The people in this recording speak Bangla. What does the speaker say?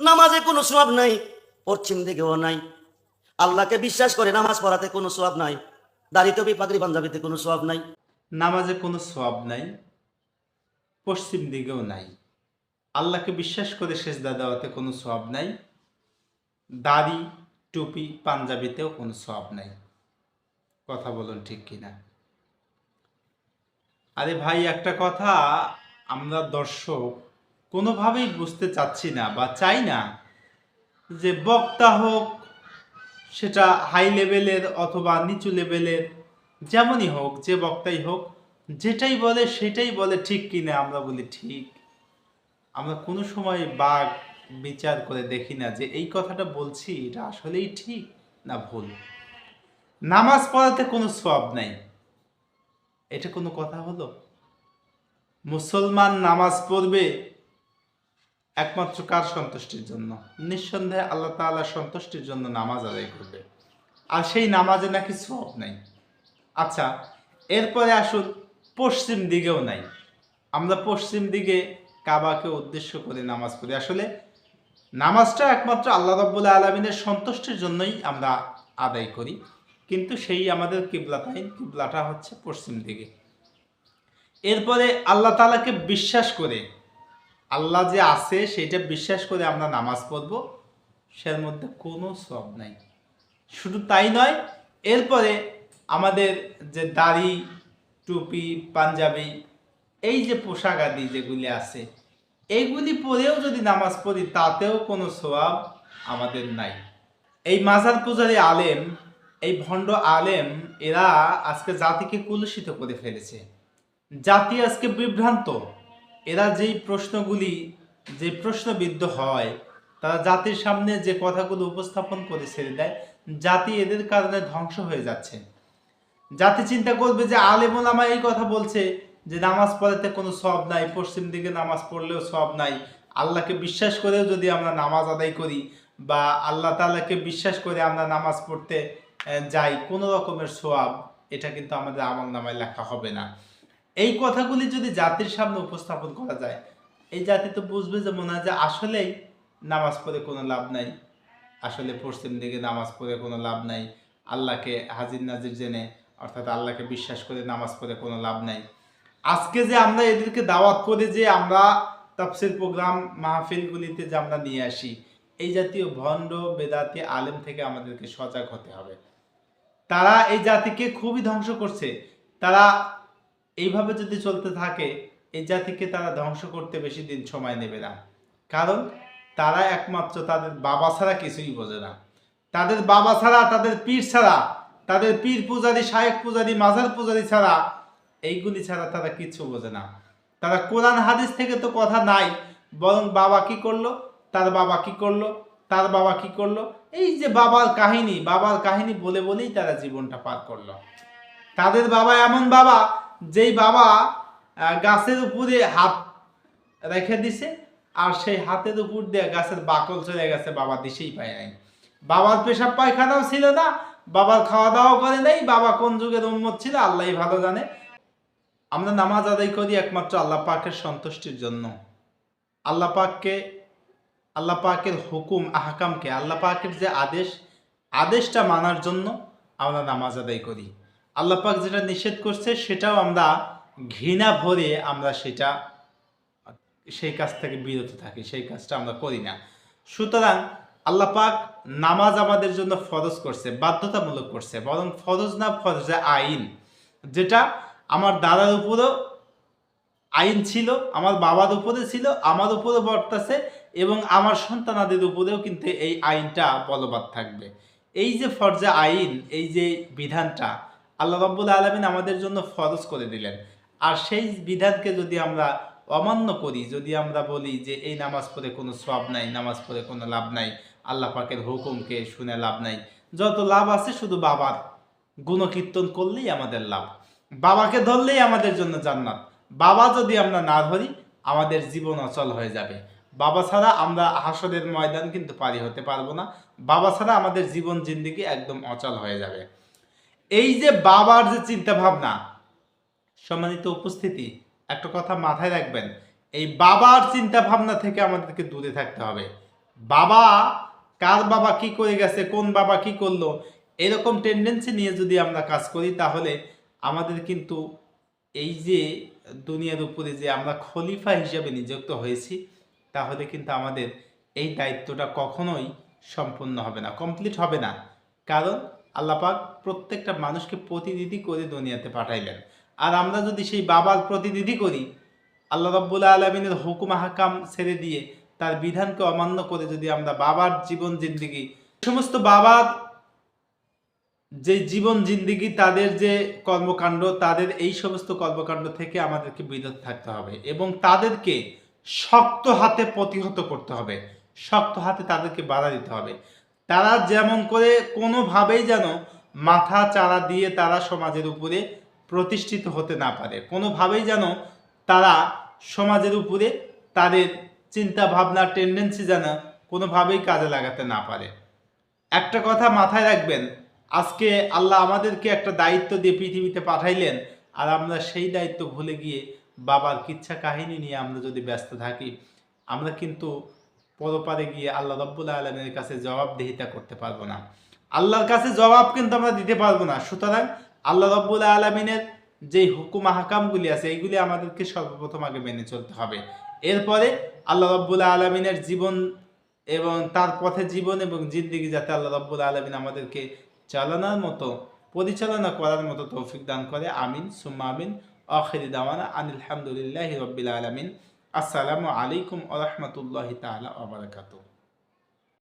নামাজে কোনো সব নাই পশ্চিম দিকেও নাই। আল্লাহকে বিশ্বাস করে নামাজ পড়াতে কোনো সব নাই দাড়ি টুপি পাগড়ি পাঞ্জাবিতে কোনো সব নাই। নামাজে কোনো সব নাই, পশ্চিম দিকেও নাই। আল্লাহকে বিশ্বাস করে সেজদা দেওয়াতে কোনো সব নাই, দাড়ি, টুপি, পাঞ্জাবিতেও কোনো সব নাই। কথা বলুন ঠিক কিনা? আরে ভাই, একটা কথা, আমরা দর্শক কোনোভাবেই বুঝতে চাচ্ছি না বা চাই না যে বক্তা হোক, সেটা হাই লেভেলের অথবা নিচু লেভেলের যেমনই হোক, যে বক্তাই হোক, যেটাই বলে সেটাই বলে ঠিক কিনা আমরা বলি ঠিক। আমরা কোনো সময় বাঘ বিচার করে দেখি না যে এই কথাটা বলছি, এটা আসলেই ঠিক না ভুল। নামাজ পড়াতে কোনো সব নাই। এটা কোনো কথা হলো? মুসলমান নামাজ পড়বে একমাত্র কার সন্তুষ্টির জন্য? নিঃসন্দেহে আল্লাহ তাআলার সন্তুষ্টির জন্য নামাজ আদায় করবে। আর সেই নামাজে নাকি সব নাই। আচ্ছা এরপরে আসুন, পশ্চিম দিকেও নাই। আমরা পশ্চিম দিকে কাবাকে উদ্দেশ্য করে নামাজ পড়ি। আসলে নামাজটা একমাত্র আল্লাহ রব্বুল আলমিনের সন্তুষ্টির জন্যই আমরা আদায় করি। কিন্তু সেই আমাদের কিবলাটাই কিবলাটা হচ্ছে পশ্চিম দিকে। এরপরে আল্লাহ তালাকে বিশ্বাস করে আল্লাহ যে আছে, সেটা বিশ্বাস করে আমরা নামাজ পড়ব, সের মধ্যে কোনো সব নাই। শুধু তাই নয়, এরপরে আমাদের যে দাড়ি, টুপি, পাঞ্জাবি, এই যে পোশাক আদি যেগুলি আছে এইগুলি পরেও যদি নামাজ পড়ি, তাতেও কোনো সোয়াব আমাদের নাই। এই মাজার পূজারি আলেম, এই ভণ্ড আলেম, এরা আজকে জাতিকে কুলুষিত করে ফেলেছে। জাতি আজকে বিভ্রান্ত। এরা যেই প্রশ্নগুলি, যে প্রশ্নবিদ্ধ হয়, তারা জাতির সামনে যে কথাগুলো উপস্থাপন করে ছেড়ে দেয়, জাতি এদের কারণে ধ্বংস হয়ে যাচ্ছে। জাতি চিন্তা করবে যে আলেমুল আমা এই কথা বলছে যে নামাজ পড়াতে কোনো সব নাই, পশ্চিম দিকে নামাজ পড়লেও সব নাই। আল্লাহকে বিশ্বাস করেও যদি আমরা নামাজ আদায় করি বা আল্লাহ তাআলাকে বিশ্বাস করে আমরা নামাজ পড়তে যাই, কোনো রকমের সোয়াব এটা কিন্তু আমাদের আমল নামায় লেখা হবে না। এই কথাগুলি যদি জাতির সামনে উপস্থাপন করা যায়, এই জাতি তো বুঝবে যে মনে হয় যে আসলেই নামাজ পড়ে কোনো লাভ নাই, আসলে পশ্চিম দিকে নামাজ পড়ে কোনো লাভ নাই, আল্লাহকে হাজির নাজির জেনে, অর্থাৎ আল্লাহকে বিশ্বাস করে নামাজ পড়ে কোনো লাভ নাই। আজকে যে আমরা এদেরকে দাওয়াত করে যে আমরা তাফসির প্রোগ্রাম মাহফিলগুলিতে যে আমরা নিয়ে আসি, এই জাতীয় ভণ্ড বেদাতি আলেম থেকে আমাদেরকে সজাগ হতে হবে। তারা এই জাতিকে খুবই ধ্বংস করছে। তারা এইভাবে যদি চলতে থাকে, এই জাতিকে তারা ধ্বংস করতে বেশি দিন সময় নেবে না। কারণ, তারা একমাত্র তাদের বাবা ছাড়া কিছুই বোঝে না। তাদের বাবা ছাড়া, তাদের পীর ছাড়া, তাদের পীর পূজারী, শায়েক পূজারী, মাজার পূজারী ছাড়া, এইগুলি ছাড়া তারা কিছু বোঝে না। তারা কোরআন হাদিস থেকে তো কথা নাই, বরং বাবা কি করল? তার বাবা কি করল? তার বাবা কি করল? এই যে বাবার কাহিনী বাবার কাহিনী বলে বলেই তারা জীবনটা পার করল। তাদের বাবা এমন বাবা যেই বাবা গাছের উপরে হাত রেখে দিছে, আর সেই হাতের উপর দিয়ে গাছের বাকল চলে গেছে বাবা দিশেই পায় নাই বাবার পেশাব পায়খানাও ছিল না, বাবার খাওয়া দাওয়া করে নাই, বাবা কোন যুগের উম্মত ছিল আল্লাহই ভালো জানে। আমরা নামাজ আদায় করি একমাত্র আল্লাহ পাকের সন্তুষ্টির জন্য। আল্লাহ পাককে, আল্লাহ পাকের হুকুম, আহকামকে, আল্লাহ পাকের যে আদেশ, আদেশটা মানার জন্য আমরা নামাজ আদায় করি। আল্লাহ পাক যেটা নিষেধ করছে, সেটাও আমরা ঘৃণা ভরে আমরা সেটা সেই কাজ থেকে বিরত থাকি, সেই কাজটা আমরা করি না। সুতরাং আল্লাহ পাক নামাজ আমাদের জন্য ফরজ করছে, বাধ্যতামূলক করছে, বরং ফরজ না ফরজে আইন। যেটা আমার দাদার উপরও আইন ছিল, আমার বাবার উপরে ছিল, আমার উপরে বর্তাছে এবং আমার সন্তানাদের উপরেও কিন্তু এই আইনটা বলবৎ থাকবে। এই যে ফরজে আইন, এই যে বিধানটা আল্লাহ রব্বুল আলমিন আমাদের জন্য ফরজ করে দিলেন। আর সেই বিধানকে যদি আমরা অমান্য করি, যদি আমরা বলি যে এই নামাজ পড়ে কোনো সব নাই, নামাজ পড়ে কোনো লাভ নাই, আল্লাহ পাকের হুকুমকে শুনে লাভ নাই। যত লাভ আছে শুধু বাবার গুণকীর্তন করলেই আমাদের লাভ। বাবাকে ধরলেই আমাদের জন্য জান্নাত। বাবা যদি আমরা না ধরি, আমাদের জীবন অচল হয়ে যাবে। বাবা ছাড়া আমরা হাসদের ময়দান কিন্তু পারি হতে পারব না। বাবা ছাড়া আমাদের জীবন জিন্দিগি একদম অচল হয়ে যাবে। এই যে বাবার যে চিন্তা ভাবনা সম্মানিত উপস্থিতি, একটা কথা মাথায় রাখবেন, এই বাবার চিন্তা ভাবনা থেকে আমাদেরকে দূরে থাকতে হবে। বাবা, কার বাবা কি করে গেছে, কোন বাবা কি করল, এরকম টেন্ডেন্সি নিয়ে যদি আমরা কাজ করি, তাহলে আমাদের কিন্তু এই যে দুনিয়ার উপরে যে আমরা খলিফা হিসেবে নিযুক্ত হয়েছি, তাহলে কিন্তু আমাদের এই দায়িত্বটা কখনোই সম্পূর্ণ হবে না কমপ্লিট হবে না। কারণ আল্লাপাক প্রত্যেকটা মানুষকে প্রতিনিধি করে দুনিয়াতে পাঠাইলেন। আর আমরা যদি সেই বাবার প্রতিনিধি করি, আল্লাহ রব্বুল্লা আলমিনের হুকুম হাকাম ছেড়ে দিয়ে তার বিধানকে অমান্য করে যদি আমরা বাবার জীবন জিন্দিগি, সমস্ত বাবার যে জীবন জিন্দিগি, তাদের যে কর্মকাণ্ড, তাদের এই সমস্ত কর্মকাণ্ড থেকে আমাদেরকে বিরত থাকতে হবে এবং তাদেরকে শক্ত হাতে প্রতিহত করতে হবে। শক্ত হাতে তাদেরকে বাধা দিতে হবে। তারা যেমন করে, কোনোভাবেই যেন মাথা চারা দিয়ে তারা সমাজের উপরে প্রতিষ্ঠিত হতে না পারে। কোনোভাবেই যেন তারা সমাজের উপরে তাদের চিন্তা ভাবনা টেন্ডেন্সি যেন কোনোভাবেই কাজে লাগাতে না পারে। একটা কথা মাথায় রাখবেন, আজকে আল্লাহ আমাদেরকে একটা দায়িত্ব দিয়ে পৃথিবীতে পাঠাইলেন, আর আমরা সেই দায়িত্ব ভুলে গিয়ে বাবার কিচ্ছা কাহিনী নিয়ে আমরা যদি ব্যস্ত থাকি, আমরা কিন্তু পরপারে গিয়ে আল্লাহ রব্বুল্লাহ আলমের কাছে জবাবদিহিতা করতে পারব না। আল্লাহর কাছে জবাব কিন্তু আমরা দিতে পারব না। সুতরাং আল্লাহ রব্বুল্লাহ আলমিনের যেই হুকুম হাকামগুলি আছে, এইগুলি আমাদেরকে সর্বপ্রথম আগে মেনে চলতে হবে। এরপরে আল্লাহ রব্বুল্লাহ আলমিনের জীবন এবং তার পথে জীবন এবং জিন্দিগি যাতে আল্লাহ রব্বুল আলমিন আমাদেরকে চালানোর মতো, পরিচালনা করার মতো তৌফিক দান করে। আমিন। সুম্মা আমিন। আখিরি দাওয়ানা আনিল হামদুলিল্লাহি রব্বিল আলমিন। আসসালামু আলাইকুম আ রহমতুল্লাহি তালা আবরাকাতুহ